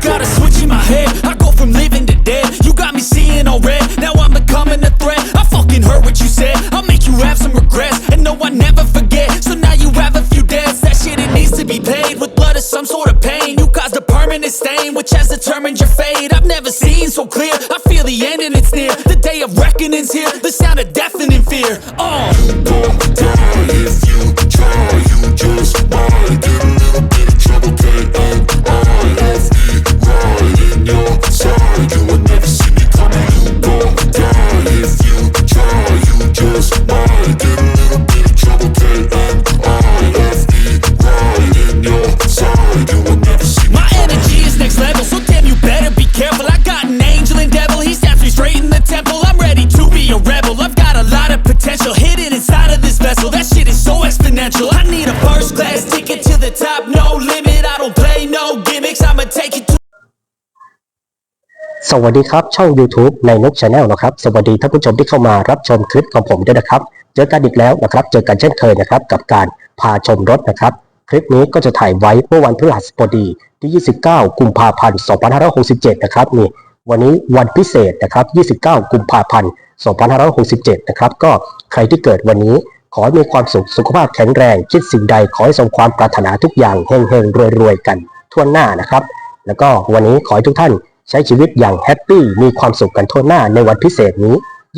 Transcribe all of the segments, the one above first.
gotta the top, no limit. I don't play no gimmicks. I'ma take it to สวัสดีครับ ช่อง YouTube ในนก Channel นะครับ สวัสดีท่านผู้ชมที่เข้ามารับชมคลิปของผมด้วยนะครับ เจอกันอีกแล้วนะครับ เจอกันเช่นเคยนะครับ กับการพาชมรถนะครับ คลิปนี้ก็จะถ่ายไว้เมื่อวันพฤหัสบดีที่ 29 กุมภาพันธ์ 2567 นะครับนี่วันนี้วันพิเศษนะครับ 29 กุมภาพันธ์ 2567 นะครับ ก็ใครที่เกิดวันนี้ ขอให้มีความสุขสุขภาพแข็งแรง คิดสิ่งใดขอให้สมความปรารถนาทุกอย่างเฮงๆรวยๆกันทั่วหน้านะครับ แล้วก็วันนี้ขอให้ทุกท่านใช้ชีวิตอย่างแฮปปี้มีความสุขกันทั่วหน้าในวันพิเศษนี้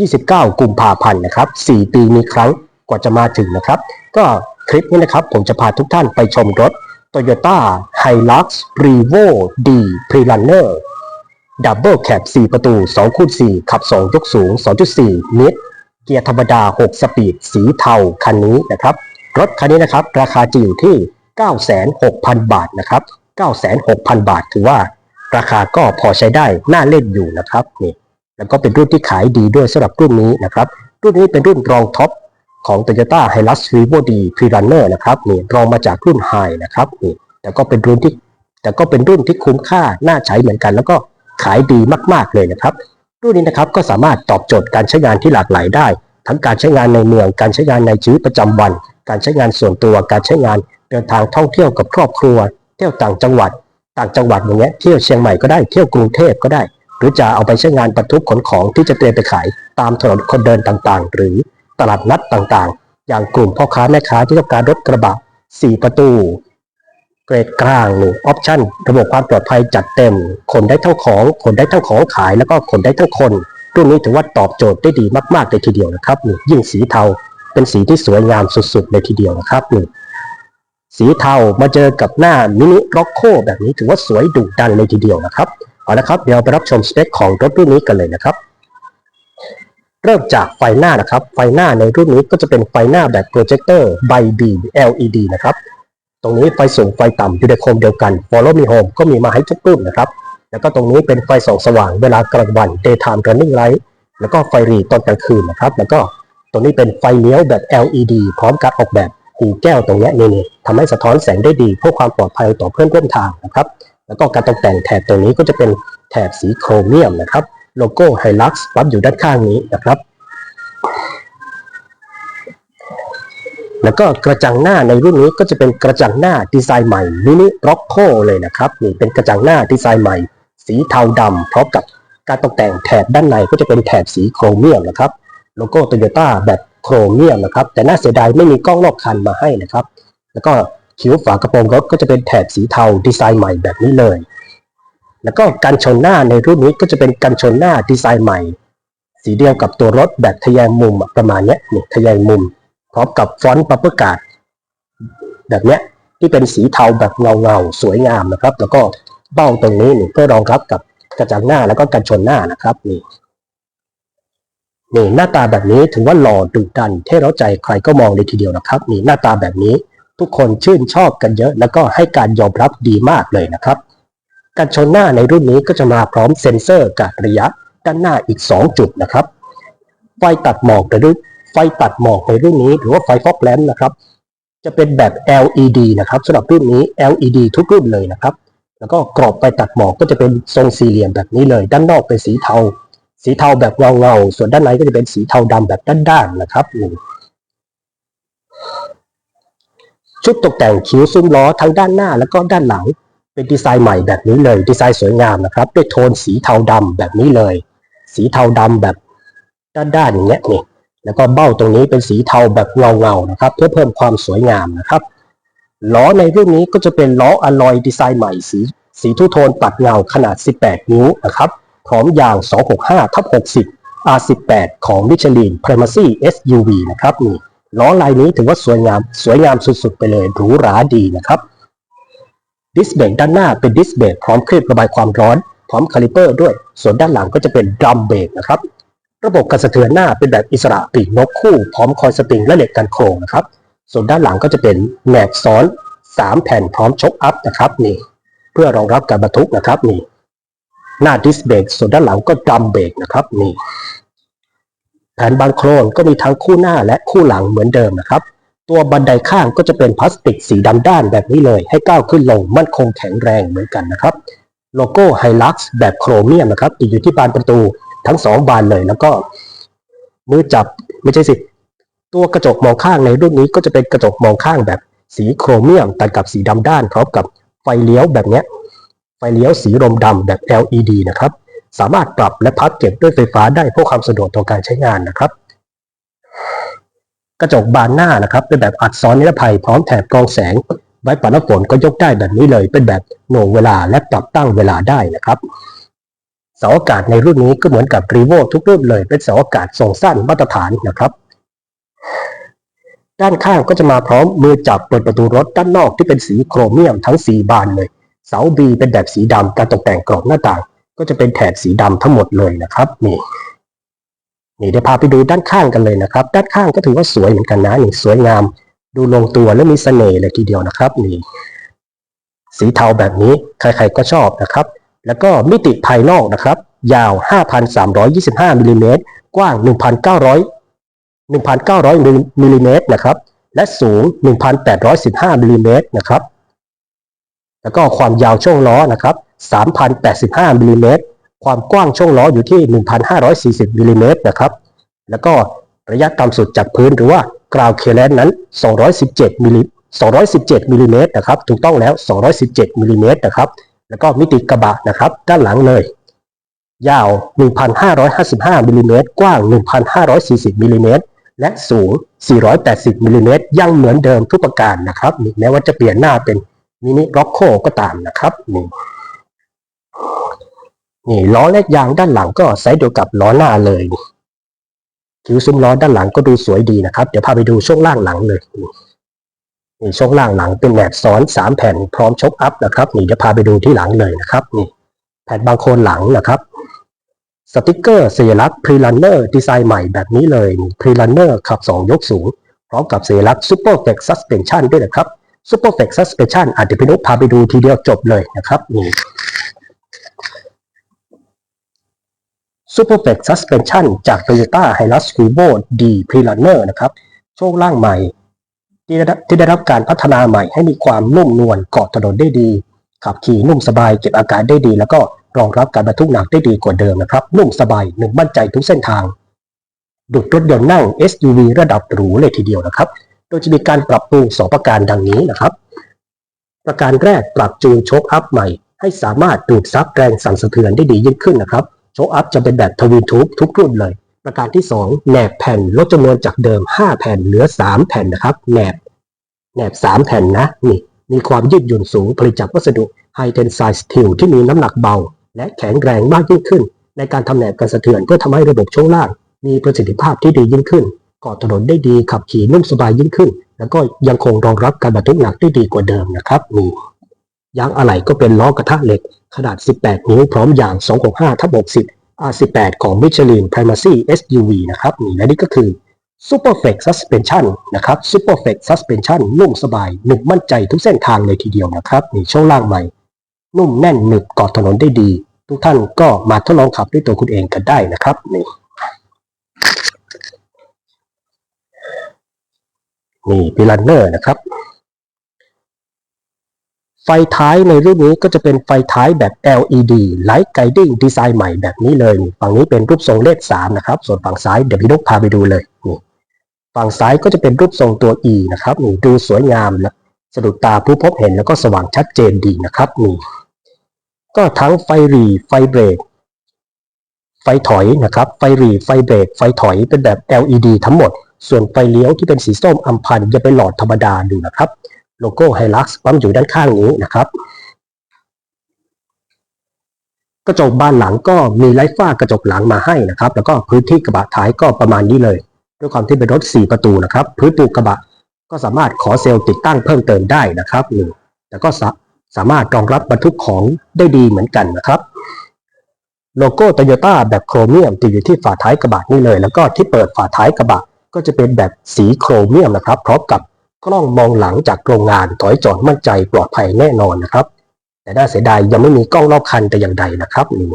29 กุมภาพันธ์นะครับ 4 ปีมีครั้งกว่าจะมาถึงนะครับ ก็คลิปนี้นะครับผมจะพาทุกท่านไปชมรถ Toyota Hilux Revo D Pre-Runner ดับเบิลแคป4ประตู2คูณ4ขับ 2 ยกสูง 2.4 มิตร เกียร์ธรรมดา 6 สปีด สีเทาคันนี้นะครับ รถคันนี้นะครับ ราคาจะอยู่ที่ 96,000 บาทนะครับ 96,000 บาทถือว่าราคาก็พอใช้ได้น่าเล่นอยู่นะครับนี่แล้วก็เป็นรุ่นที่ขายดีด้วยสำหรับรุ่นนี้นะครับ รุ่นนี้เป็นรุ่นรองท็อปของ Toyota Hilux Revo D Pre-Runner นะครับนี่รองมาจากรุ่น High นะครับนี่แต่ก็เป็นรุ่นที่แต่ก็เป็นรุ่นที่คุ้มค่าน่าใช้เหมือนกัน แล้วก็ขายดีมาก ๆเลยนะครับ รุ่นนี้นะครับก็สามารถตอบโจทย์การใช้งานที่หลากหลายได้ ทั้งการใช้งานในเมือง การใช้งานในชีวิตประจำวัน การใช้งานส่วนตัว การใช้งานเดินทางท่องเที่ยวกับครอบครัว เที่ยวต่างจังหวัด ต่างจังหวัดอย่างเงี้ยเที่ยวเชียงใหม่ก็ได้เที่ยวกรุงเทพก็ได้ หรือจะเอาไปใช้งานบรรทุกขนของที่จะเตรียมไปขาย ตามถนนคนเดินต่างๆ หรือตลาดนัดต่างๆ อย่างกลุ่มพ่อค้าแม่ค้าที่ต้องการรถกระบะ4ประตู เกรดกลางหรือออปชั่นระบบความปลอดภัยจัดเต็มขนได้เท่าของขนได้เท่าของขายแล้วก็ขนได้เท่าคนรุ่นนี้ถือว่าตอบโจทย์ได้ดีมากๆเลยทีเดียวนะครับนี่ยิ่งสีเทาเป็นสีที่สวยงามสุดๆเลยทีเดียวนะครับนี่สีเทามาเจอกับหน้ามินิร็อกโคแบบนี้ถือว่าสวยดุดันเลยทีเดียวนะครับเอาละครับเดี๋ยวไปรับชมสเปคของรถรุ่นนี้กันเลยนะครับ เริ่มจากไฟหน้านะครับ ไฟหน้าในรุ่นนี้ก็จะเป็นไฟหน้าแบบโปรเจคเตอร์ไบบี LED นะครับ ตรงนี้ไฟสูงไฟต่ำอยู่ในโคมเดียวกัน Follow Me Home ก็มีมาให้ทุกรุ่นนะครับ แล้วก็ตรงนี้เป็นไฟส่องสว่างเวลากลางวัน Daytime Running Light แล้วก็ไฟรีตอนกลางคืนนะครับ แล้วก็ตรงนี้เป็นไฟเลี้ยวแบบ LED พร้อมการออกแบบหูแก้วตรงเนี้ยนี่ทำให้สะท้อนแสงได้ดีเพื่อความปลอดภัยต่อเพื่อนร่วมทางนะครับ แล้วก็การตกแต่งแถบตรงนี้ก็จะเป็นแถบสีโครเมียมนะครับ โลโก้ Hilux ปั๊บอยู่ด้านข้างนี้นะครับ แล้วก็กระจังหน้าในรุ่นนี้ก็จะเป็นกระจังหน้าดีไซน์ใหม่มินิร็อกโคเลยนะครับนี่เป็นกระจังหน้าดีไซน์ใหม่ สีเทาดำพร้อมกับการตกแต่งแถบด้านในก็จะเป็นแถบสีโครเมียมนะครับโลโก้โตโยต้าแบบโครเมียมนะครับแต่น่าเสียดายไม่มีกล้องรอบคันมาให้นะครับ แล้วก็คิ้วฝากระโปรงรถก็จะเป็นแถบสีเทาดีไซน์ใหม่แบบนี้เลย แล้วก็การชนหน้าในรุ่นนี้ก็จะเป็นการชนหน้าดีไซน์ใหม่ สีเดียวกับตัวรถแบบทะแยงมุมประมาณนี้นี่ทะแยงมุม พร้อมกับฟอนต์ปัปเปอร์การ์ดแบบเนี้ยที่เป็นสีเทาแบบเงาเงาๆสวยงามนะครับ แล้วก็เบ้าตรงนี้นี่เพื่อรองรับกับกระจังหน้าแล้วก็กันชนหน้านะครับนี่นี่หน้าตาแบบนี้ถือว่าหล่อดุดันเท่เราใจใครก็มองเลยทีเดียวนะครับนี่หน้าตาแบบนี้ทุกคนชื่นชอบกันเยอะ แล้วก็ให้การยอมรับดีมากเลยนะครับการชนหน้าในรุ่นนี้ก็จะมาพร้อมเซ็นเซอร์กะระยะด้านหน้าอีก 2 จุดนะครับไฟตัดหมอกในรุ่น ไฟตัดหมอกในรุ่นนี้ หรือว่าไฟฟอกแลมป์นะครับ จะเป็นแบบ LED นะครับสำหรับรุ่นนี้ LED ทุกรุ่นเลยนะครับ แล้วก็กรอบไฟตัดหมอกก็จะเป็นทรงสี่เหลี่ยมแบบนี้เลย ด้านนอกเป็นสีเทา สีเทาแบบเงาเงาๆส่วนด้านในก็จะเป็นสีเทาดำแบบด้านๆนะครับชุดตกแต่งคิ้วซุ้มล้อทั้งด้านหน้าแล้วก็ด้านหลัง เป็นดีไซน์ใหม่แบบนี้เลย ดีไซน์สวยงามนะครับ ด้วยโทนสีเทาดำแบบนี้เลย สีเทาดำแบบด้านๆอย่างเงี้ยนี่ แล้วก็เบ้าตรงนี้เป็นสีเทาแบบเงาๆนะครับ เพื่อเพิ่มความสวยงามนะครับล้อในรุ่นนี้ก็จะเป็นล้ออลลอยดีไซน์ใหม่สีสีทูโทนปัดเงาขนาด 18 นิ้วนะครับพร้อมยาง265ทับ60 R18 ของ Michelin Primacy SUV นะครับนี่ล้อลายนี้ถือว่าสวยงามสวยงามสุดๆ ไปเลยหรูหราดีนะครับดิสเบรกด้านหน้าเป็นดิสเบรกพร้อมคลิประบายความร้อน พร้อมคาลิเปอร์ด้วย ส่วนด้านหลังก็จะเป็นดรัมเบรกนะครับ ระบบการสะเทือนหน้าเป็นแบบอิสระปีกนกคู่พร้อมคอยสปริงและเหล็กกันโครงนะครับ ส่วนด้านหลังก็จะเป็นแหนบซ้อน 3 แผ่นพร้อมชกอัพนะครับนี่ เพื่อรองรับการบรรทุกนะครับนี่หน้าดิสเบรกส่วนด้านหลังก็ดรัมเบรกนะครับนี่แผ่นบางโครนก็มีทั้งคู่หน้าและคู่หลังเหมือนเดิมนะครับ ตัวบันไดข้างก็จะเป็นพลาสติกสีดำด้านแบบนี้เลย ให้ก้าวขึ้นลงมั่นคงแข็งแรงเหมือนกันนะครับ โลโก้ไฮลักซ์แบบโครเมียมนะครับติดอยู่ที่บานประตู ทั้งสองบานเลย แล้วก็มือจับไม่ใช่สิ ตัวกระจกมองข้างในรุ่นนี้ก็จะเป็นกระจกมองข้างแบบสีโครเมียมตัดกับสีดำด้านพร้อมกับไฟเลี้ยวแบบเนี้ย ไฟเลี้ยวสีรมดำแบบ LED นะครับ สามารถปรับและพับเก็บด้วยไฟฟ้าได้เพื่อความสะดวกต่อการใช้งานนะครับ กระจกบานหน้านะครับ เป็นแบบอัดซ้อนนิรภัยพร้อมแถบกรองแสง ไว้ปัดน้ำฝนก็ยกได้แบบนี้เลย เป็นแบบโหน่วงเวลาและปรับตั้งเวลาได้นะครับ เสาอากาศในรุ่นนี้ก็เหมือนกับรีโวทุกรุ่นเลย เป็นเสาอากาศทรงสั้นมาตรฐานนะครับ ด้านข้างก็จะมาพร้อมมือจับเปิดประตูรถด้านนอกที่เป็นสีโครเมียมทั้ง4บานเลย เสา B เป็นแบบสีดำการตกแต่งกรอบหน้าต่าง ก็จะเป็นแถบสีดำทั้งหมดเลยนะครับนี่นี่เดี๋ยวพาไปดูด้านข้างกันเลยนะครับ ด้านข้างก็ถือว่าสวยเหมือนกันนะนี่สวยงาม ดูลงตัวและมีเสน่ห์เลยทีเดียวนะครับนี่สีเทาแบบนี้ใครๆก็ชอบนะครับ แล้วก็มิติภายนอกนะครับ ยาว 5,325มิลลิเมตรกว้าง 1,900 1,900มิลลิเมตรนะครับ และสูง 1,815มิลลิเมตรนะครับ แล้วก็ความยาวช่วงล้อนะครับ 3,085มิลลิเมตรความกว้างช่วงล้ออยู่ที่ 1,540มิลลิเมตรนะครับ แล้วก็ระยะต่ำสุดจากพื้นหรือว่ากราวเคเลนนั้น 217มิลลิ217มิลลิเมตรนะครับ ถูกต้องแล้ว 217มิลลิเมตรนะครับ แล้วก็มิติกระบะนะครับ ด้านหลังเลย ยาว 1,555มิลลิเมตรกว้าง 1,540มิลลิเมตรและสูง 480มิลลิเมตรยังเหมือนเดิมทุกประการนะครับแม้ว่าจะเปลี่ยนหน้าเป็นมินิร็อกโคก็ตามนะครับนี่นี่ล้อและยางด้านหลังก็ไซส์เดียวกับล้อหน้าเลยคิ้วซุ้มล้อด้านหลังก็ดูสวยดีนะครับ เดี๋ยวพาไปดูช่วงล่างหลังเลย นี่ช่วงล่างหลังเป็นแหนบซ้อนสามแผ่นพร้อมชกอัพนะครับนี่เดี๋ยวพาไปดูที่หลังเลยนะครับนี่แผ่นบางโคนหลังนะครับสติกเกอร์สัญลักษณ์พรีลันเนอร์ดีไซน์ใหม่แบบนี้เลยพรีลันเนอร์ขับ 2 ยกสูง พร้อมกับสัญลักษณ์ Super f l e x Suspension ด้วยนะครับ Super f l e x Suspension อาจจะพี่นุพาไปดูทีเดียวจบเลยนะครับนี่ Super f l e x Suspension จาก Toyota Hilux Revo D Pre-Runner นะครับช่วงล่างใหม่ ที่ได้รับการพัฒนาใหม่ให้มีความนุ่มนวลเกาะถนนได้ดี ขับขี่นุ่มสบายเก็บอาการได้ดี แล้วก็รองรับการบรรทุกหนักได้ดีกว่าเดิมนะครับ นุ่มสบายหนึ่งมั่นใจทุกเส้นทาง ดุดรถยนต์นั่ง SUV ระดับหรูเลยทีเดียวนะครับ โดยจะมีการปรับปรุงสองประการดังนี้นะครับ ประการแรกปรับจูนโชคอัพใหม่ ให้สามารถดูดซับแรงสั่นสะเทือนได้ดียิ่งขึ้นนะครับโชคอัพจะเป็นแบบทวินทูบทุกรุ่นเลย ประการที่ 2 แหนบแผ่นลดจำนวนจากเดิม 5 แผ่นเหลือ 3 แผ่นนะครับแหนบแหนบ 3 แผ่นนะนี่มีความยืดหยุ่นสูงผลิตจากวัสดุ High Tensile Steel ที่มีน้ำหนักเบา และแข็งแรงมากยิ่งขึ้น ในการทำแหนบกันสะเทือนเพื่อทำให้ระบบช่วงล่าง มีประสิทธิภาพที่ดียิ่งขึ้นกาะถนนได้ดีขับขี่นุ่มสบายยิ่งขึ้น แล้วก็ยังคงรองรับการบรรทุกหนักได้ดีกว่าเดิมนะครับนี่ยางอะไหล่ก็เป็นล้อกระทะเหล็กขนาด 18 นิ้วพร้อมยาง 265ทับ60 R18 ของ Michelin Primacy SUV นะครับนี่และนี่ก็คือ Super f l e x Suspension นะครับ Super f l e x Suspension นุ่มสบายหนึบมั่นใจทุกเส้นทางเลยทีเดียวนะครับนี่ช่วงล่างใหม่ นุ่มแน่นหนึบเกาะถนนได้ดี ทุกท่านก็มาทดลองขับด้วยตัวคุณเองกันได้นะครับนี่นี่พิลันเนอร์นะครับ ไฟท้ายในรุ่นนี้ก็จะเป็นไฟท้ายแบบ LED Light Guiding ดีไซน์ใหม่แบบนี้เลย ฝั่งนี้เป็นรูปทรงเลข 3 นะครับ ส่วนฝั่งซ้ายเดี๋ยวพี่นกพาไปดูเลยนี่ฝั่งซ้ายก็จะเป็นรูปทรงตัว E นะครับนี่ดูสวยงามและสะดุดตาผู้พบเห็นแล้วก็สว่างชัดเจนดีนะครับนี่ก็ทั้งไฟรีไฟเบรกไฟถอยนะครับ ไฟรีไฟเบรกไฟถอยเป็นแบบ LED ทั้งหมด ส่วนไฟเลี้ยวที่เป็นสีส้มอัมพันจะเป็นหลอดธรรมดาดูนะครับ โลโก้ไฮลักซ์ปั๊มอยู่ด้านข้างนี้นะครับ กระจกบานหลังก็มีไลท์ฝ้ากระจกหลังมาให้นะครับ แล้วก็พื้นที่กระบะท้ายก็ประมาณนี้เลย ด้วยความที่เป็นรถ 4 ประตูนะครับ พื้นปูกระบะก็สามารถขอเซลล์ติดตั้งเพิ่มเติมได้นะครับนี่แต่ก็สาสามารถรองรับบรรทุกของได้ดีเหมือนกันนะครับโลโก้โตโยต้าแบบโครเมียมติดอยู่ที่ฝาท้ายกระบะนี่เลย แล้วก็ที่เปิดฝาท้ายกระบะก็จะเป็นแบบสีโครเมียมนะครับ พร้อมกับ กล้องมองหลังจากโรงงานถอยจอดมั่นใจปลอดภัยแน่นอนนะครับ แต่น่าเสียดายยังไม่มีกล้องรอบคันแต่อย่างใดนะครับนี่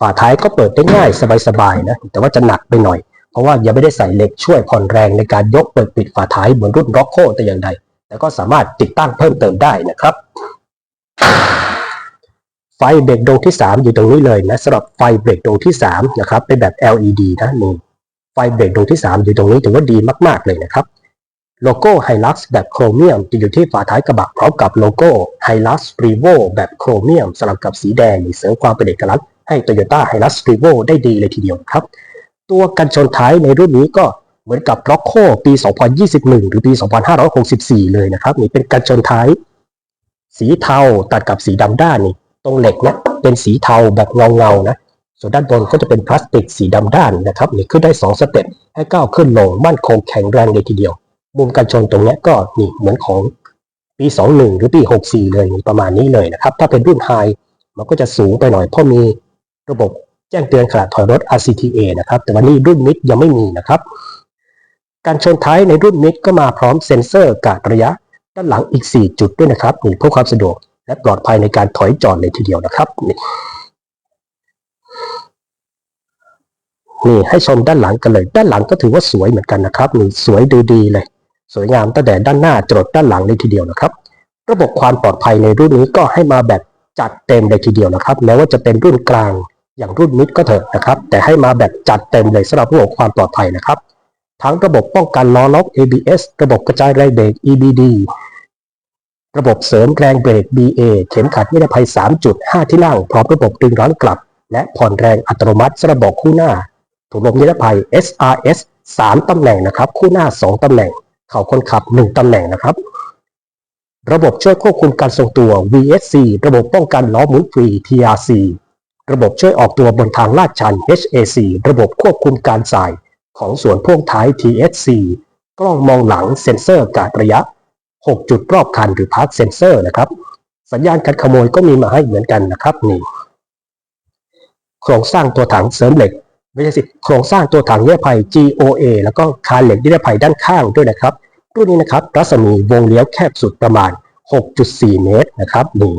ฝาท้ายก็เปิดได้ง่ายสบายๆนะแต่ว่าจะหนักไปหน่อย เพราะว่ายังไม่ได้ใส่เหล็กช่วยผ่อนแรงในการยกเปิดปิดฝาท้ายเหมือนรุ่นร็อกโคแต่อย่างใด แต่ก็สามารถติดตั้งเพิ่มเติมได้นะครับไฟเบรกดวงที่ 3 อยู่ตรงนี้เลยนะสำหรับไฟเบรกดวงที่3นะครับเป็นแบบ LED นะนี่ไฟเบรกดวงที่ 3 อยู่ตรงนี้ถือว่าดีมาก ๆเลยนะครับ โลโก้ Hilux แบบโครเมียมจะอยู่ที่ฝาท้ายกระบะพร้อมกับโลโก้ Hilux Revo แบบโครเมียมสลับกับสีแดงเสริมความเป็นเอกลักษณ์ให้ Toyota Hilux Revo ได้ดีเลยทีเดียวครับ ตัวกันชนท้ายในรุ่นนี้ก็เหมือนกับ r o c c o ปี 2021 หรือปี 2564 เลยนะครับนี่เป็นกันชนท้าย สีเทาตัดกับสีดำด้านนี่ตรงเหล็กนี่ยเป็นสีเทาแบบเงาเงาๆนะส่วนด้านบนก็จะเป็นพลาสติกสีดำด้านนะครับนี่ขึ้นได้สองสเต็ปให้ก้าวขึ้นลงมั่นคงแข็งแรงเลยทีเดียว มุมกันชนตรงนี้ก็นี่เหมือนของปี 21 หรือปี 64 เลยประมาณนี้เลยนะครับ ถ้าเป็นรุ่นไฮมันก็จะสูงไปหน่อยเพราะมีระบบแจ้งเตือนขณะถอยรถ RCTA นะครับ แต่วันนี้รุ่นมิดยังไม่มีนะครับ การชนท้ายในรุ่นมิดก็มาพร้อมเซ็นเซอร์กะระยะด้านหลังอีก 4 จุดด้วยนะครับนี่เพื่อความสะดวกและปลอดภัยในการถอยจอดเลยทีเดียวนะครับนี่นี่ให้ชมด้านหลังกันเลย ด้านหลังก็ถือว่าสวยเหมือนกันนะครับนี่สวยดูดีเลย สวยงามตั้งแต่ด้านหน้าจรดด้านหลังเลยทีเดียวนะครับ ระบบความปลอดภัยในรุ่นนี้ก็ให้มาแบบจัดเต็มเลยทีเดียวนะครับแม้ว่าจะเป็นรุ่นกลางอย่างรุ่นมิดก็เถอะนะครับ แต่ให้มาแบบจัดเต็มเลยสำหรับระบบความปลอดภัยนะครับ ทั้งระบบป้องกันล้อล็อก ABS ระบบกระจายแรงเบรก EBD ระบบเสริมแรงเบรก BA เข็มขัดนิรภัย 3.5 ที่นั่งพร้อมระบบดึงร้อนกลับ และผ่อนแรงอัตโนมัติสำหรับบอกคู่หน้าถุงลมนิรภัย SRS 3 ตำแหน่งนะครับ คู่หน้า 2 ตำแหน่ง เข่าคนขับ 1ตำแหน่งนะครับ ระบบช่วยควบคุมการทรงตัว VSC ระบบป้องกันล้อหมุนฟรี TRC ระบบช่วยออกตัวบนทางลาดชัน HAC ระบบควบคุมการสายของส่วนพ่วงท้าย TSC กล้องมองหลังเซ็นเซอร์การระยะ 6 จุดรอบคันหรือพาร์คเซนเซอร์นะครับ สัญญาณการขโมยก็มีมาให้เหมือนกันนะครับนี่โครงสร้างตัวถังเสริมเหล็ก ไม่ใช่สิโครงสร้างตัวถังนิรภัย GOA แล้วก็คานเหล็กนิรภัยด้านข้างด้วยนะครับรุ่นนี้นะครับรัศมีวงเลี้ยวแคบสุดประมาณ 6.4 เมตรนะครับนี่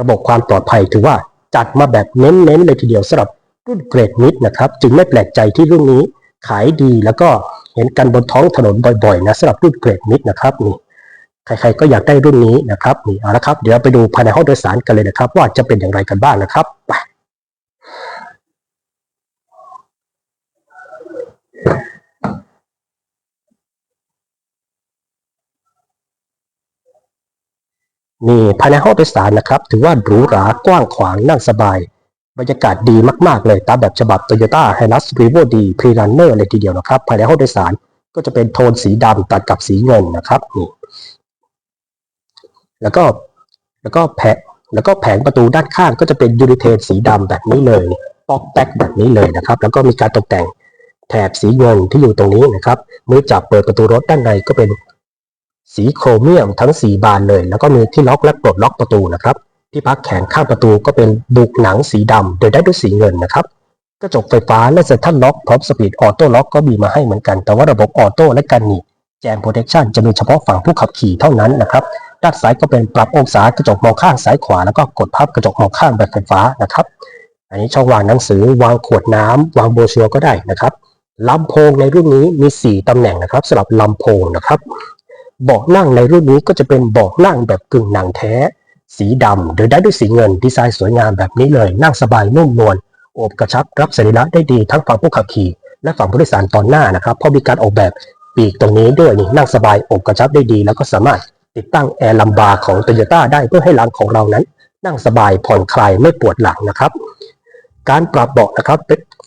ระบบความปลอดภัยถือว่าจัดมาแบบเน้นๆเลยทีเดียวสำหรับรุ่นเกรดมิดนะครับจึงไม่แปลกใจที่รุ่นนี้ขายดีแล้วก็เห็นกันบนท้องถนนบ่อยๆนะสำหรับรุ่นเกรดมิดนะครับนี่ใครๆก็อยากได้รุ่นนี้นะครับนี่เอาละครับเดี๋ยวไปดูภายในห้องโดยสารกันเลยนะครับ ว่าจะเป็นอย่างไรกันบ้างนะครับไป นี่ภายในห้องโดยสารนะครับ ถือว่าหรูหรากว้างขวางนั่งสบาย บรรยากาศดีมากๆเลยตามแบบฉบับ Toyota Hilux Revo D Pre-Runner เลยทีเดียวนะครับ ภายในห้องโดยสารก็จะเป็นโทนสีดำตัดกับสีเงินนะครับนี่แล้วก็แล้วก็แผงแล้วก็แผงประตูด้านข้างก็จะเป็นยูนิเทนสีดำแบบนี้เลยปอกแป๊กแบบนี้เลยนะครับ แล้วก็มีการตกแต่งแถบสีเงินที่อยู่ตรงนี้นะครับมือจับเปิดประตูรถด้านในก็เป็น สีโครเมียมทั้ง 4 บานเลย แล้วก็มีที่ล็อกและปลดล็อกประตูนะครับ ที่พักแขนข้างประตูก็เป็นบุกหนังสีดำโดยได้ด้วยสีเงินนะครับ กระจกไฟฟ้าและเซ็นทรัลล็อกพร้อมสปีดออโต้ล็อกก็มีมาให้เหมือนกัน แต่ว่าระบบออโต้และการหนีบแจมโปรเทคชันจะมีเฉพาะฝั่งผู้ขับขี่เท่านั้นนะครับ ด้านซ้ายก็เป็นปรับองศากระจกมองข้างซ้ายขวา แล้วก็กดพับกระจกมองข้างแบบไฟฟ้านะครับ อันนี้ช่องวางหนังสือวางขวดน้ำวางโบชัวก็ได้นะครับลำโพงในรุ่นนี้มี 4ตำแหน่งนะครับสำหรับลำโพงนะครับ เบาะนั่งในรุ่นนี้ก็จะเป็นเบาะนั่งแบบกึ่งหนังแท้ สีดำโดยได้ด้วยสีเงินดีไซน์สวยงามแบบนี้เลย นั่งสบายนุ่มนวลโอบกระชับรับสรีระได้ดีทั้งฝั่งผู้ขับขี่ และฝั่งผู้โดยสารตอนหน้านะครับเพราะมีการออกแบบปีกตรงนี้ด้วยนี่นั่งสบายโอบกระชับได้ดี แล้วก็สามารถติดตั้งแอร์ลัมบาของ Toyota ได้เพื่อให้หลังของเรานั้น นั่งสบายผ่อนคลายไม่ปวดหลังนะครับ การปรับเบาะนะครับ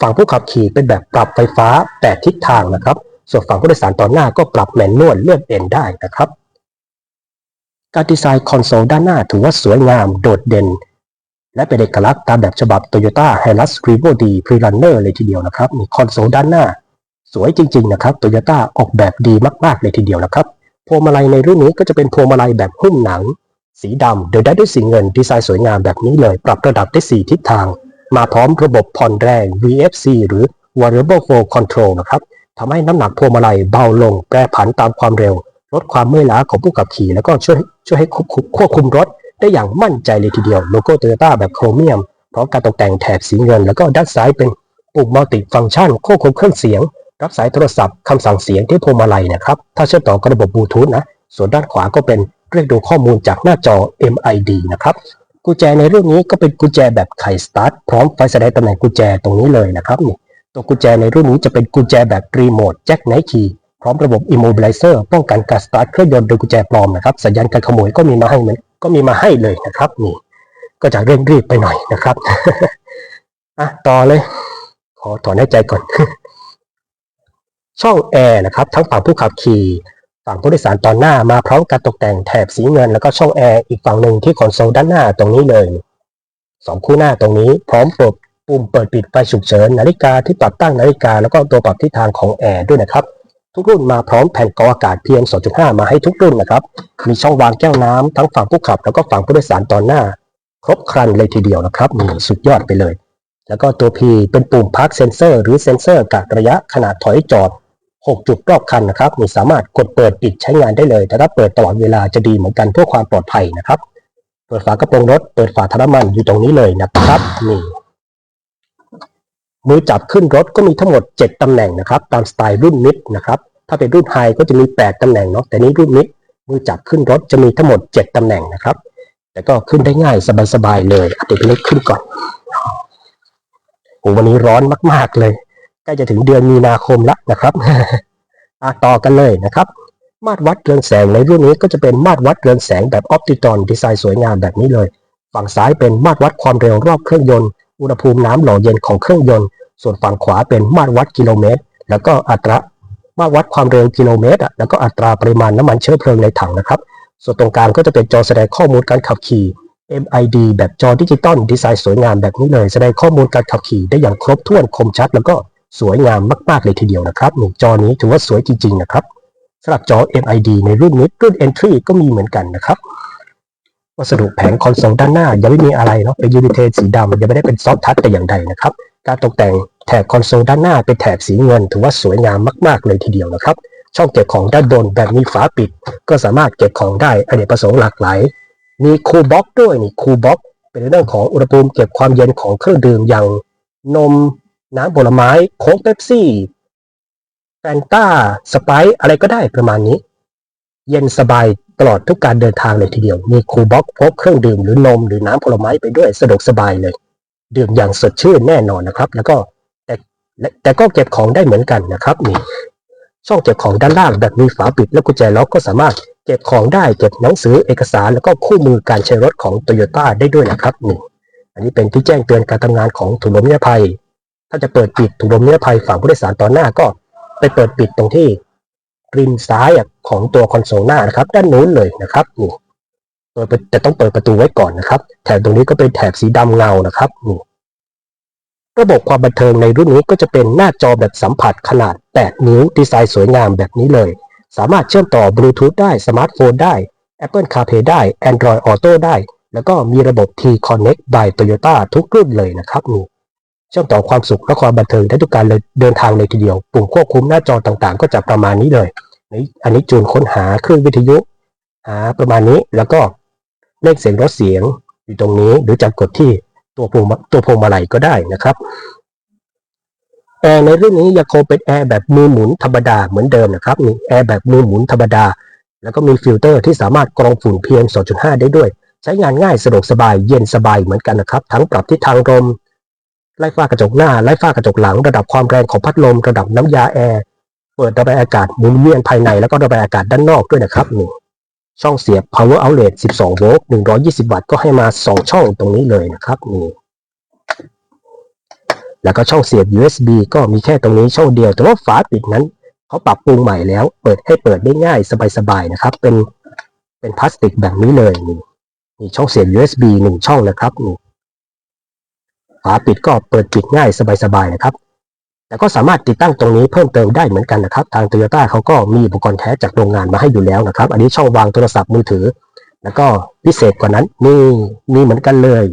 ฝั่งผู้ขับขี่เป็นแบบปรับไฟฟ้าแต่ทิศทางนะครับ ส่วนฝั่งผู้โดยสารตอนหน้าก็ปรับแมนนวลเลื่อนเอ็นได้นะครับ การดีไซน์คอนโซลด้านหน้าถือว่าสวยงามโดดเด่น และเป็นเอกลักษณ์ตามแบบฉบับ Toyota Hilux Revo D Pre-runner เลยทีเดียวนะครับมีคอนโซลด้านหน้า สวยจริง ๆ นะครับ Toyota ออกแบบดีมากๆเลยทีเดียวนะครับพวงมาลัยในรุ่นนี้ก็จะเป็นพวงมาลัยแบบหุ้มหนัง สีดำโดยได้ด้วยสีเงินดีไซน์สวยงามแบบนี้เลย ปรับระดับได้ 4 ทิศทาง มาพร้อมระบบผ่อนแรง VFC หรือ Variable Flow Control นะครับ ทำให้น้ำหนักพวงมาลัยเบาลง แปรผันตามความเร็ว ลดความเมื่อยล้าของผู้ขับขี่ แล้วก็ช่วยช่วยให้ควบคุมควบคุมรถได้อย่างมั่นใจเลยทีเดียว โลโก้โตโยต้าแบบโครเมียม พร้อมการตกแต่งแถบสีเงิน แล้วก็ด้านซ้ายเป็นปุ่มมัลติฟังก์ชันควบคุมเครื่องเสียง รับสายโทรศัพท์คำสั่งเสียงที่พวงมาลัยนะครับ ถ้าเชื่อมต่อกับระบบบลูทูธนะ ส่วนด้านขวาก็เป็นเรียกดูข้อมูลจากหน้าจอ MID นะครับกุญแจในรุ่นนี้ก็เป็นกุญแจแบบไขสตาร์ทพร้อมไฟแสดงตำแหน่งกุญแจตรงนี้เลยนะครับนี่ ตัวกุญแจในรุ่นนี้จะเป็นกุญแจแบบรีโมทแจ็คไนท์คีย์พร้อมระบบ Immobilizer ป้องกันการสตาร์ทเครื่องยนต์โดยกุญแจปลอมนะครับสัญญาณการขโมยก็มีมาให้เหมือนก็มีมาให้เลยนะครับนี่ก็จะเร่งรีบไปหน่อยนะครับอะต่อเลย ขอถอนหายใจก่อน ช่องแอร์นะครับ ทั้งฝั่งผู้ขับขี่ฝั่งผู้โดยสารตอนหน้ามาพร้อมการตกแต่งแถบสีเงิน แล้วก็ช่องแอร์อีกฝั่งหนึ่งที่คอนโซลด้านหน้าตรงนี้เลยสองคู่หน้าตรงนี้พร้อมปรับ ปุ่มเปิดปิดไฟฉุกเฉินนาฬิกาที่ปรับตั้งนาฬิกา แล้วก็ตัวปรับทิศทางของแอร์ด้วยนะครับ ทุกรุ่นมาพร้อมแผ่นกรองอากาศ PM 2.5 มาให้ทุกรุ่นนะครับ มีช่องวางแก้วน้ำทั้งฝั่งผู้ขับ แล้วก็ฝั่งผู้โดยสารตอนหน้า ครบครันเลยทีเดียวนะครับสุดยอดไปเลย แล้วก็ตัว P เป็นปุ่มพักเซนเซอร์หรือเซนเซอร์กะระยะขนาดถอยจอด 6 จุดรอบคันนะครับมีสามารถกดเปิดปิดใช้งานได้เลย แต่ถ้าเปิดตลอดเวลาจะดีเหมือนกันเพื่อความปลอดภัยนะครับ เปิดฝากระโปรงรถ เปิดฝาถังน้ำมันอยู่ตรงนี้เลยนะครับนี่ มือจับขึ้นรถก็มีทั้งหมด 7 ตำแหน่งนะครับ ตามสไตล์รุ่นมิดนะครับ ถ้าเป็นรุ่นไฮก็จะมี 8 ตำแหน่งเนาะแต่นี้รุ่นมิดมือจับขึ้นรถจะมีทั้งหมด 7 ตำแหน่งนะครับ แต่ก็ขึ้นได้ง่ายสบายๆเลยอะเดี๋ยวพี่เล็กขึ้นก่อนโอ้วันนี้ร้อนมาก ๆเลยใกล้จะถึงเดือนมีนาคมแล้วนะครับอะต่อกันเลยนะครับ มาตรวัดเรืองแสงในรุ่นนี้ก็จะเป็นมาตรวัดเรืองแสงแบบออปติตอนดีไซน์สวยงามแบบนี้เลย ฝั่งซ้ายเป็นมาตรวัดความเร็วรอบเครื่องยนต์ อุณหภูมิน้ำหล่อเย็นของเครื่องยนต์ ส่วนฝั่งขวาเป็นมาตรวัดกิโลเมตร แล้วก็อัตรามาตรวัดความเร็วกิโลเมตร แล้วก็อัตราปริมาณน้ำมันเชื้อเพลิงในถังนะครับ ส่วนตรงกลางก็จะเป็นจอแสดงข้อมูลการขับขี่ MID แบบจอดิจิตอลดีไซน์สวยงามแบบนี้เลย แสดงข้อมูลการขับขี่ได้อย่างครบถ้วนคมชัด แล้วก็สวยงามมากๆเลยทีเดียวนะครับนี่จอนี้ถือว่าสวยจริงๆนะครับสำหรับจอ MID ในรุ่นนี้รุ่น Entry ก็มีเหมือนกันนะครับ วัสดุแผงคอนโซลด้านหน้า ยังไม่มีอะไรเนาะเป็นยูนิเทนสีดำยังไม่ได้เป็นซอฟทัชแต่อย่างใดนะครับ การตกแต่งแถบคอนโซลด้านหน้าเป็นแถบสีเงิน ถือว่าสวยงามมาก ๆ เลยทีเดียวนะครับ ช่องเก็บของด้านบนแบบมีฝาปิด ก็สามารถเก็บของได้อเนกประสงค์หลากหลาย มีคูลบ็อกด้วยนี่คูลบ็อกเป็นเรื่องของอุณหภูมิเก็บความเย็นของเครื่องดื่มอย่างนมน้ำผลไม้โค้กเป๊ปซี่แฟนต้าสไปซ์อะไรก็ได้ประมาณนี้ เย็นสบาย ตลอดทุกการเดินทางเลยทีเดียว มีคูบ็อกพกเครื่องดื่มหรือนมหรือน้ำผลไม้ไปด้วยสะดวกสบายเลย ดื่มอย่างสดชื่นแน่นอนนะครับ แล้วก็แต่แต่ก็เก็บของได้เหมือนกันนะครับนี่ช่องเก็บของด้านล่างแบบมีฝาปิดและกุญแจล็อกก็สามารถเก็บของได้เก็บหนังสือเอกสารแล้วก็คู่มือการใช้รถของโตโยต้าได้ด้วยนะครับนี่อันนี้เป็นที่แจ้งเตือนการทำงานของถุงลมนิรภัย ถ้าจะเปิดปิดถุงลมนิรภัยฝั่งผู้โดยสารตอนหน้าก็ ไปเปิดปิดตรงที่ ริมซ้ายของตัวคอนโซลหน้านะครับ ด้านนู้นเลยนะครับนี่เปิดแต่ต้องเปิดประตูไว้ก่อนนะครับ แถบตรงนี้ก็เป็นแถบสีดำเงานะครับนี่ระบบความบันเทิงในรุ่นนี้ก็จะเป็นหน้าจอแบบสัมผัสขนาด 8 นิ้วดีไซน์สวยงามแบบนี้เลย สามารถเชื่อมต่อบลูทูธได้สมาร์ทโฟนได้ Apple CarPlay ได้ Android Auto ได้ แล้วก็มีระบบ T-Connect by Toyota ทุกรุ่นเลยนะครับนี่ เชื่อมต่อความสุขและความบันเทิงได้ทุกการเลยเดินทางเลยทีเดียว ปุ่มควบคุมหน้าจอต่างๆ ก็จะประมาณนี้เลยนี่อันนี้จูนค้นหาเครื่องวิทยุหาประมาณนี้แล้วก็เลขเสียงลดเสียงอยู่ตรงนี้ หรือจะกดที่ตัวพวงตัวพวงมาลัยก็ได้นะครับแอร์ในรุ่นนี้ยังคงเป็นแอร์แบบมือหมุนธรรมดาเหมือนเดิมนะครับมีแอร์แบบมือหมุนธรรมดา แล้วก็มีฟิลเตอร์ที่สามารถกรองฝุ่น PM 2.5 ได้ด้วย ใช้งานง่ายสะดวกสบายเย็นสบายเหมือนกันนะครับ ทั้งปรับทิศทางลม ไล่ฝ้ากระจกหน้า ไล่ฝ้ากระจกหลัง ระดับความแรงของพัดลม ระดับน้ำยาแอร์ เปิดระบายอากาศหมุนเวียนภายในแล้วก็ระบายอากาศด้านนอกด้วยนะครับนี่ช่องเสียบ power outlet 12 โวลต์ 120 วัตต์ ก็ให้มา 2 ช่องตรงนี้เลยนะครับนี่แล้วก็ช่องเสียบ USB ก็มีแค่ตรงนี้ช่องเดียว แต่ว่าฝาปิดนั้นเขาปรับปรุงใหม่แล้ว เปิดให้เปิดได้ง่ายสบายๆนะครับ เป็นเป็นพลาสติกแบบนี้เลยนี่นี่ช่องเสียบ USB หนึ่งช่องนะครับนี่ ฝาปิดก็เปิดปิดง่ายสบายๆนะครับแต่ก็สามารถติดตั้งตรงนี้เพิ่มเติมได้เหมือนกันนะครับ ทางโตโยต้าเขาก็มีอุปกรณ์แท้จากโรงงานมาให้อยู่แล้วนะครับ อันนี้ช่องวางโทรศัพท์มือถือ แล้วก็พิเศษกว่านั้นมีมีเหมือนกันเลย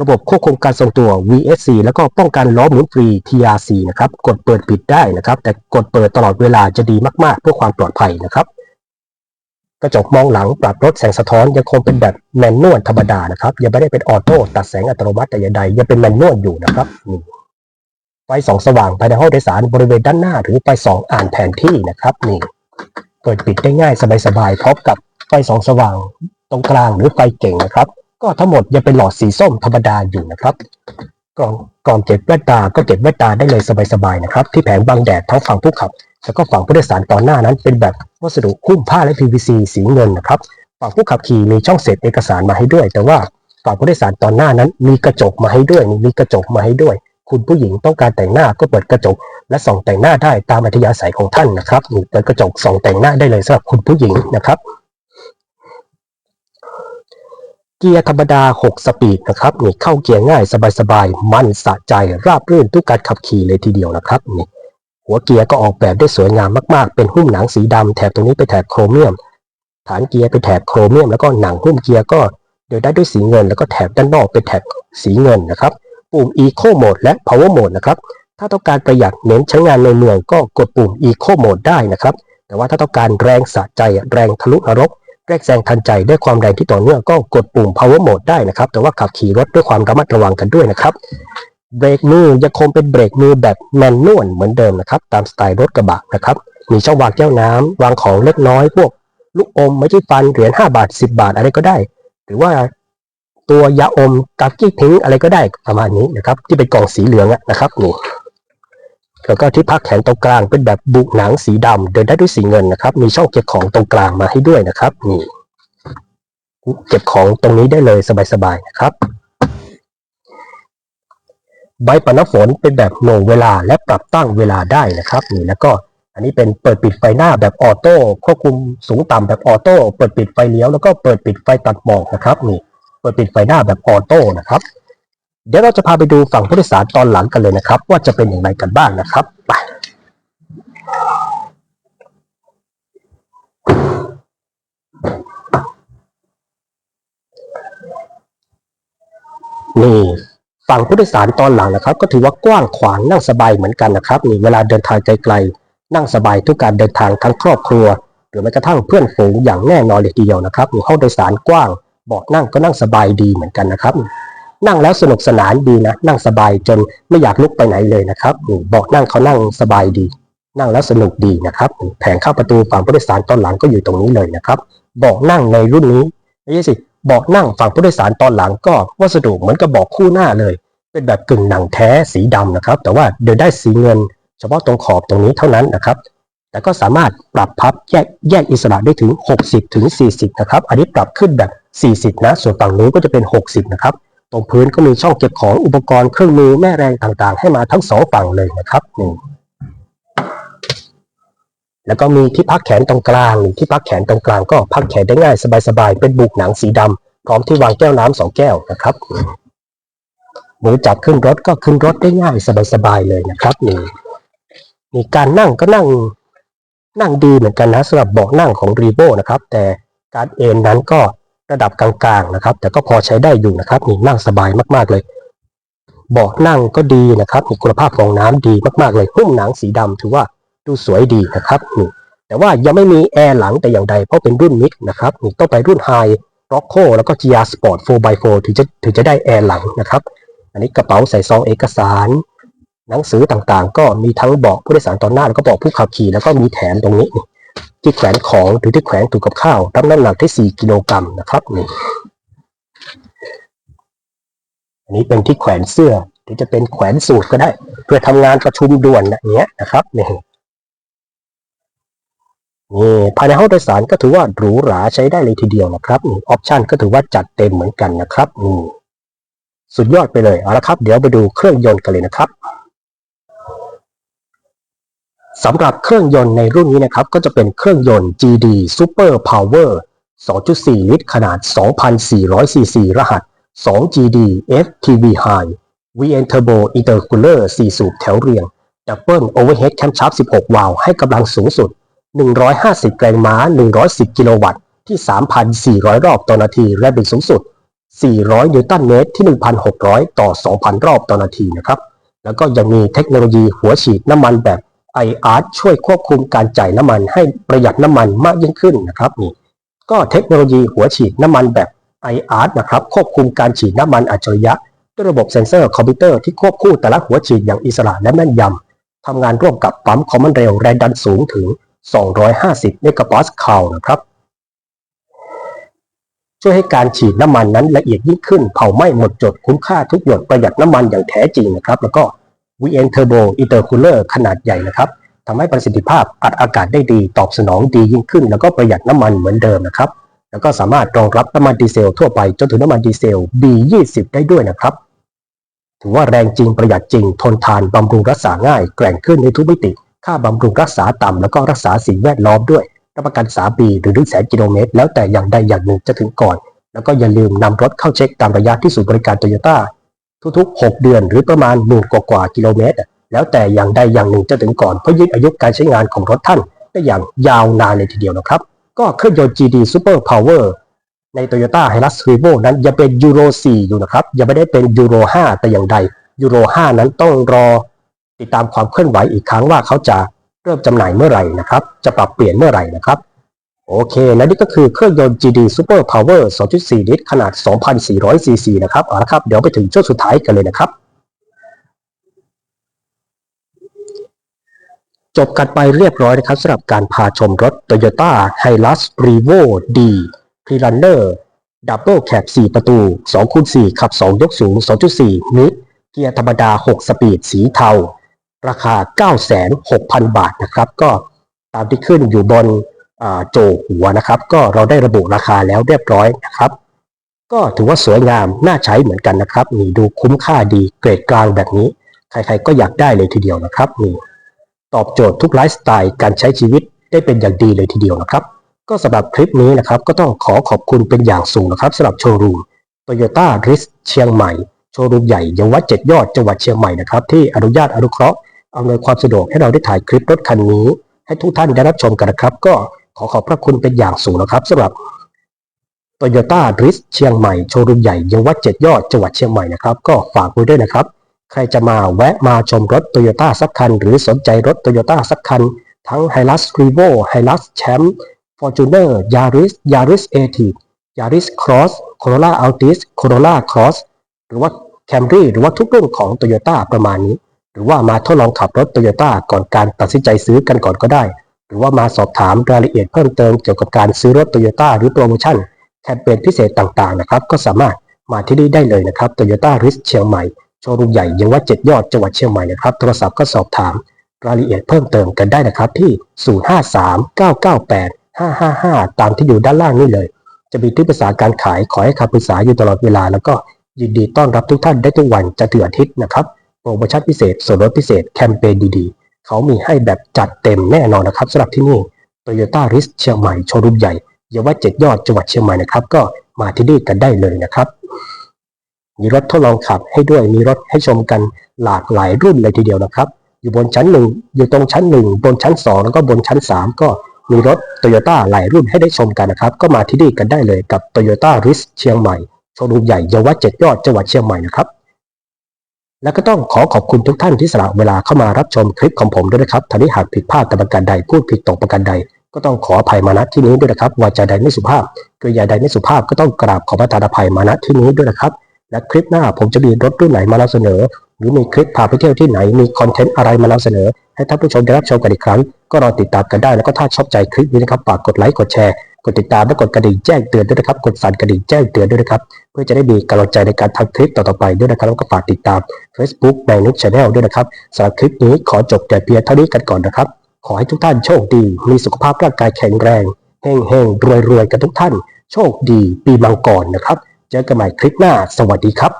ระบบควบคุมการทรงตัว VSC แล้วก็ป้องกันล้อหมุนฟรี TRC นะครับ กดเปิดปิดได้นะครับ แต่กดเปิดตลอดเวลาจะดีมากๆ เพื่อความปลอดภัยนะครับ กระจกมองหลังปรับลดแสงสะท้อนยังคงเป็นแบบแมนนวลธรรมดานะครับยังไม่ได้เป็นออโต้ตัดแสงอัตโนมัติแต่อย่างใดยังเป็นแมนนวลอยู่นะครับนี่ไฟส่องสว่างภายในห้องโดยสารบริเวณด้านหน้า หรือไฟส่องอ่านแผนที่นะครับนี่เปิดปิดได้ง่ายสบายๆพร้อมกับไฟส่องสว่างตรงกลางหรือไฟเก่งนะครับ ก็ทั้งหมดยังเป็นหลอดสีส้มธรรมดาอยู่นะครับก่อนก่อนเก็บแว่นตาก็เก็บแว่นตาได้เลยสบายๆนะครับ ที่แผงบังแดดทั้งฝั่งผู้ขับ แล้วก็ฝั่งผู้โดยสารตอนหน้านั้นเป็นแบบวัสดุหุ้มผ้าและ PVC สีเงินนะครับฝั่งผู้ขับขี่มีช่องเศษเอกสารมาให้ด้วย แต่ว่าฝั่งผู้โดยสารตอนหน้านั้น มีกระจกมาให้ด้วยมีกระจกมาให้ด้วย คุณผู้หญิงต้องการแต่งหน้าก็เปิดกระจก และส่องแต่งหน้าได้ตามอัธยาศัยของท่านนะครับนี่เปิดกระจกส่องแต่งหน้าได้เลยสำหรับคุณผู้หญิงนะครับเกียร์ธรรมดา 6 สปีดนะครับนี่เข้าเกียร์ง่ายสบายๆ มันสะใจราบรื่นทุกการขับขี่เลยทีเดียวนะครับนี่ หัวเกียร์ก็ออกแบบได้สวยงามมากๆ เป็นหุ้มหนังสีดำแถบตรงนี้เป็นแถบโครเมียม ฐานเกียร์เป็นแถบโครเมียม แล้วก็หนังหุ้มเกียร์ก็เดินได้ด้วยสีเงิน แล้วก็แถบด้านนอกเป็นแถบสีเงินนะครับ ปุ่ม Eco Mode และ Power Mode นะครับ ถ้าต้องการประหยัดเน้นใช้งานในเมืองก็กดปุ่ม Eco Mode ได้นะครับ แต่ว่าถ้าต้องการแรงสะใจแรงทะลุนรกแรงแซงทันใจด้วยความแรงที่ต่อเนื่องก็กดปุ่ม Power Mode ได้นะครับ แต่ว่าขับขี่รถด้วยความระมัดระวังกันด้วยนะครับ เบรกมือยังคงเป็นเบรกมือแบบแมนนวลเหมือนเดิมนะครับ ตามสไตล์รถกระบะนะครับ มีช่องวางแก้วน้ำวางของเล็กน้อยพวก ลูกอมไม่ใช่ฟันเหรียญ5บาท 10 บาทอะไรก็ได้ หรือว่าตัวยาอมกักกี้ทิ้งอะไรก็ได้ประมาณนี้นะครับ ที่เป็นกล่องสีเหลืองนะครับนี่แล้วก็ที่พักแขนตรงกลางเป็นแบบบุหนังสีดำเดินได้ด้วยสีเงินนะครับ มีช่องเก็บของตรงกลางมาให้ด้วยนะครับนี่เก็บของตรงนี้ได้เลยสบายๆนะครับ ใบปัดน้ำฝนเป็นแบบโหน่งเวลาและปรับตั้งเวลาได้นะครับนี่แล้วก็อันนี้เป็นเปิดปิดไฟหน้าแบบออโต้ควบคุมสูงต่ำแบบออโต้เปิดปิดไฟเลี้ยวแล้วก็เปิดปิดไฟตัดหมอกนะครับนี่เปิดปิดไฟหน้าแบบออโต้นะครับเดี๋ยวเราจะพาไปดูฝั่งผู้โดยสารตอนหลังกันเลยนะครับ ว่าจะเป็นอย่างไรกันบ้างนะครับไปนี่ ฝั่งผู้โดยสารตอนหลังนะครับ ก็ถือว่ากว้างขวางนั่งสบายเหมือนกันนะครับนี่เวลาเดินทางไกลๆ นั่งสบายทุกการเดินทางทั้งครอบครัว หรือแม้กระทั่งเพื่อนฝูงอย่างแน่นอนเลยทีเดียวนะครับมีห้องโดยสารกว้างเบาะนั่งก็นั่งสบายดีเหมือนกันนะครับ นั่งแล้วสนุกสนานดีนะ นั่งสบายจนไม่อยากลุกไปไหนเลยนะครับเบาะนั่งเขานั่งสบายดี นั่งแล้วสนุกดีนะครับแผงเข้าประตูฝั่งผู้โดยสารตอนหลังก็อยู่ตรงนี้เลยนะครับเบาะนั่งในรุ่นนี้ไม่ใช่สิ บาะนั่งฝั่งผู้โดยสารตอนหลังก็วัสดุเหมือนกับเบาะคู่หน้าเลย เป็นแบบกึ่งหนังแท้สีดำนะครับ แต่ว่าเดินได้สีเงิน เฉพาะตรงขอบตรงนี้เท่านั้นนะครับ แต่ก็สามารถปรับพับแยกแยกอิสระได้ถึง 60ถึง40 นะครับ อันนี้ปรับขึ้นแบบ 40 นะ ส่วนฝั่งนู้นก็จะเป็น 60 นะครับ ตรงพื้นก็มีช่องเก็บของอุปกรณ์เครื่องมือแม่แรงต่างๆ ให้มาทั้งสองฝั่งเลยนะครับนี่ แล้วก็มีที่พักแขนตรงกลางที่พักแขนตรงกลางก็พักแขนได้ง่ายสบายๆ เป็นบุกหนังสีดำพร้อมที่วางแก้วน้ำสองแก้วนะครับมือจับขึ้นรถก็ขึ้นรถได้ง่ายสบายๆเลยนะครับนี่มีการนั่งก็นั่งนั่งดีเหมือนกันนะสำหรับเบาะนั่งของรีโบนะครับ แต่การเอนนั้นก็ระดับกลางๆนะครับ แต่ก็พอใช้ได้อยู่นะครับนี่นั่งสบายมากๆเลยเบาะนั่งก็ดีนะครับ มีคุณภาพของน้ำดีมากๆเลยหุ้มหนังสีดำถือว่า ดูสวยดีนะครับนี่แต่ว่ายังไม่มีแอร์หลังแต่อย่างใดเพราะเป็นรุ่นมิดนะครับนี่ต้องไปรุ่นไฮร็อกโคแล้วก็ GR Sport 4x4 ถึงจะถึงจะได้แอร์หลังนะครับ อันนี้กระเป๋าใส่ซองเอกสาร หนังสือต่างๆ ก็มีทั้งเบาะผู้โดยสารตอนหน้าแล้วก็เบาะผู้ขับขี่แล้วก็มีแถมตรงนี้ที่แขวนของหรือที่แขวนถูกกับข้าวรับน้ำหนักที่4กิโลกรัมนะครับนี่อันนี้เป็นที่แขวนเสื้อหรือจะเป็นแขวนสูทก็ได้ เพื่อทำงานประชุมด่วนนะอย่างเงี้ยนะครับนี่ นี่ภายในห้องโดยสารก็ถือว่าหรูหราใช้ได้เลยทีเดียวนะครับออปชันก็ถือว่าจัดเต็มเหมือนกันนะครับนี่สุดยอดไปเลยเอาละครับ เดี๋ยวไปดูเครื่องยนต์กันเลยนะครับสำหรับเครื่องยนต์ในรุ่นนี้นะครับ ก็จะเป็นเครื่องยนต์ GD Super Power 2.4 ลิตรขนาด 2,400 ซีซี รหัส 2GD FTV High VN Turbo Intercooler 4 สูบแถวเรียง Double Overhead Camshaft 16 วาล์วให้กำลังสูงสุด 150 แรงม้า 110 กิโลวัตต์ที่ 3,400 รอบต่อนาที และบิดสูงสุด 400 นิวตันเมตรที่ 1,600 ต่อ 2,000 รอบต่อนาทีนะครับ แล้วก็ยังมีเทคโนโลยีหัวฉีดน้ำมันแบบ IR ช่วยควบคุมการจ่ายน้ำมันให้ประหยัดน้ำมันมากยิ่งขึ้นนะครับนี่ก็เทคโนโลยีหัวฉีดน้ำมันแบบ IR นะครับควบคุมการฉีดน้ำมันอัจฉริยะด้วยระบบเซ็นเซอร์คอมพิวเตอร์ที่ควบคู่แต่ละหัวฉีดอย่างอิสระและแม่นยำทำงานร่วมกับปั๊มความเร็วแรงดันสูงถึง 250 เมกะปาสคาลนะครับ ช่วยให้การฉีดน้ำมันนั้นละเอียดยิ่งขึ้น เผาไหม้หมดจดคุ้มค่าทุกหยดประหยัดน้ำมันอย่างแท้จริงนะครับ แล้วก็ VN Turbo Intercooler ขนาดใหญ่นะครับทำให้ประสิทธิภาพอัดอากาศได้ดี ตอบสนองดียิ่งขึ้น แล้วก็ประหยัดน้ำมันเหมือนเดิมนะครับ แล้วก็สามารถรองรับน้ำมันดีเซลทั่วไปจนถึงน้ำมันดีเซล B20 ได้ด้วยนะครับถือว่าแรงจริงประหยัดจริงทนทานบำรุงรักษาง่าย แกร่งขึ้นในทุกมิติ ค่าบำรุงรักษาต่ำแล้วก็รักษาสิ่งแวดล้อมด้วยรับประกัน 3 ปีหรือ1แสนกิโลเมตร แล้วแต่อย่างใดอย่างหนึ่งจะถึงก่อน แล้วก็อย่าลืมนำรถเข้าเช็คตามระยะที่ศูนย์บริการโตโยต้าทุกๆ 6 เดือนหรือประมาณหมื่นกว่ากิโลเมตร แล้วแต่อย่างใดอย่างหนึ่งจะถึงก่อนเพื่อยืดอายุการใช้งานของรถท่านได้อย่างยาวนานเลยทีเดียวนะครับ ก็เครื่องยนต์ GD Super Power ใน Toyota Hilux Revo นั้นยังเป็นยูโร4อยู่นะครับยังไม่ได้เป็นยูโร5แต่อย่างใดยูโร5นั้นต้องรอ ติดตามความเคลื่อนไหวอีกครั้งว่าเขาจะเริ่มจำหน่ายเมื่อไหร่นะครับ จะปรับเปลี่ยนเมื่อไหร่นะครับ โอเค และนี่ก็คือเครื่องยนต์ GD Super Power 2.4 ลิตร ขนาด 2,400 ซีซีนะครับ เอาละครับ เดี๋ยวไปถึงช่วงสุดท้ายกันเลยนะครับ จบกันไปเรียบร้อยนะครับสำหรับการพาชมรถ Toyota Hilux Revo D Pre-runner Double Cab 4ประตู2คูณ4ขับ 2 ยกสูง 2.4มิตรเกียร์ธรรมดา 6 สปีด สีเทา ราคา 9,600 บาทนะครับ ก็ตามที่ขึ้นอยู่บนโจหัวนะครับ ก็เราได้ระบุราคาแล้วเรียบร้อยนะครับ ก็ถือว่าสวยงามน่าใช้เหมือนกันนะครับนี่ดูคุ้มค่าดีเกรดกลางแบบนี้ ใครๆก็อยากได้เลยทีเดียวนะครับนี่ตอบโจทย์ทุกไลฟ์สไตล์การใช้ชีวิตได้เป็นอย่างดีเลยทีเดียวนะครับ ก็สำหรับคลิปนี้นะครับ ก็ต้องขอขอบคุณเป็นอย่างสูงนะครับสำหรับโชว์รูม Toyota r i s เชียงใหม่โชว์รูมใหญ่ยังวัดเจ็ดยอดจังหวัดเชียงใหม่นะครับที่อนุญาตอนุเคราะห์ อำนวยความสะดวกให้เราได้ถ่ายคลิปรถคันนี้ ให้ทุกท่านได้รับชมกันนะครับ ก็ขอขอบพระคุณเป็นอย่างสูงนะครับสำหรับ Toyota r i s เชียงใหม่โชว์รูมใหญ่ยังวัดเจ็ดยอดจังหวัดเชียงใหม่นะครับ ก็ฝากไว้ด้วยนะครับ ใครจะมาแวะมาชมรถ Toyota สักคัน หรือสนใจรถ Toyota สักคัน ทั้ง Hilux Revo Hilux Champ Fortuner Yaris Yaris a t i v Yaris Cross Corolla Altis Corolla Cross หรือว่า Camry หรือว่าทุกรุ่นของ Toyota ประมาณนี้ หรือว่ามาทดลองขับรถ Toyota ก่อนการตัดสินใจซื้อกันก่อนก็ได้ หรือว่ามาสอบถามรายละเอียดเพิ่มเติมเกี่ยวกับการซื้อรถ Toyota หรือโปรโมชั่นแคมเปญพิเศษต่างๆนะครับก็สามารถมาที่นี่ได้เลยนะครับ Toyota r i s เชียงใหม่โชว์รูมใหญ่ยังวัดเจ็ดยอดจังหวัดเชียงใหม่นะครับโทรศัพท์ก็สอบถามรายละเอียดเพิ่มเติมกันได้นะครับที่ 053-998-555ตามที่อยู่ด้านล่างนี้เลย จะมีที่ปรึกษาการขายขอให้คำปรึกษาอยู่ตลอดเวลา แล้วก็ยินดีต้อนรับทุกท่านได้ทุกวันจันทร์ถึงอาทิตย์นะครับ โปรโมชั่นพิเศษ ส่วนลดพิเศษ แคมเปญดีๆ เขามีให้แบบจัดเต็มแน่นอนนะครับสำหรับที่นี่ Toyota r i s เชียงใหม่โชว์รูมใหญ่เยาวเจ็ดยอดจังหวัดเชียงใหม่นะครับ ก็มาที่นี่กันได้เลยนะครับ มีรถทดลองขับให้ด้วยมีรถให้ชมกันหลากหลายรุ่นเลยทีเดียวนะครับ อยู่บนชั้นหนึ่งอยู่ตรงชั้นหนึ่งบนชั้นสองแล้วก็บนชั้นสามก็มีรถโตโยต้าหลายรุ่นให้ได้ชมกันนะครับ ก็มาที่นี่กันได้เลยกับ Toyota r i s เชียงใหม่โชว์รูมใหญ่เยาวเจ็ดยอดจังหวัดเชียงใหม่นะครับ และก็ต้องขอขอบคุณทุกท่านที่สละเวลาเข้ามารับชมคลิปของผมด้วยนะครับท่านที่หากผิดพลาดแต่ประการใดพูดผิดตกประการใด ก็ต้องขออภัยมาณที่นี้ด้วยนะครับวาจาใดไม่สุภาพกริยาใดไม่สุภาพก็ต้องกราบขอประทานอภัยมาณที่นี้ด้วยนะครับ และคลิปหน้าผมจะมีรถรุ่นไหนมานำเสนอ หรือมีคลิปพาไปเที่ยวที่ไหนมีคอนเทนต์อะไรมานำเสนอ ให้ท่านผู้ชมได้รับชมกันอีกครั้ง ก็รอติดตามกันได้แล้วก็ถ้าชอบใจคลิปนี้นะครับฝากกดไลค์กดแชร์ กดติดตามและกดกระดิ่งแจ้งเตือนด้วยนะครับ กดสั่นกระดิ่งแจ้งเตือนด้วยนะครับ เพื่อจะได้มีกำลังใจในการทำคลิปต่อๆไปด้วยนะครับ แล้วก็ฝากติดตาม Facebook ในนุชชาแนลด้วยนะครับสำหรับคลิปนี้ขอจบแต่เพียงเท่านี้กันก่อนนะครับ ขอให้ทุกท่านโชคดี มีสุขภาพร่างกายแข็งแรงเฮงเฮงรวยรวยๆกันทุกท่าน โชคดี ปีมังกรนะครับ เจอกันใหม่คลิปหน้า สวัสดีครับ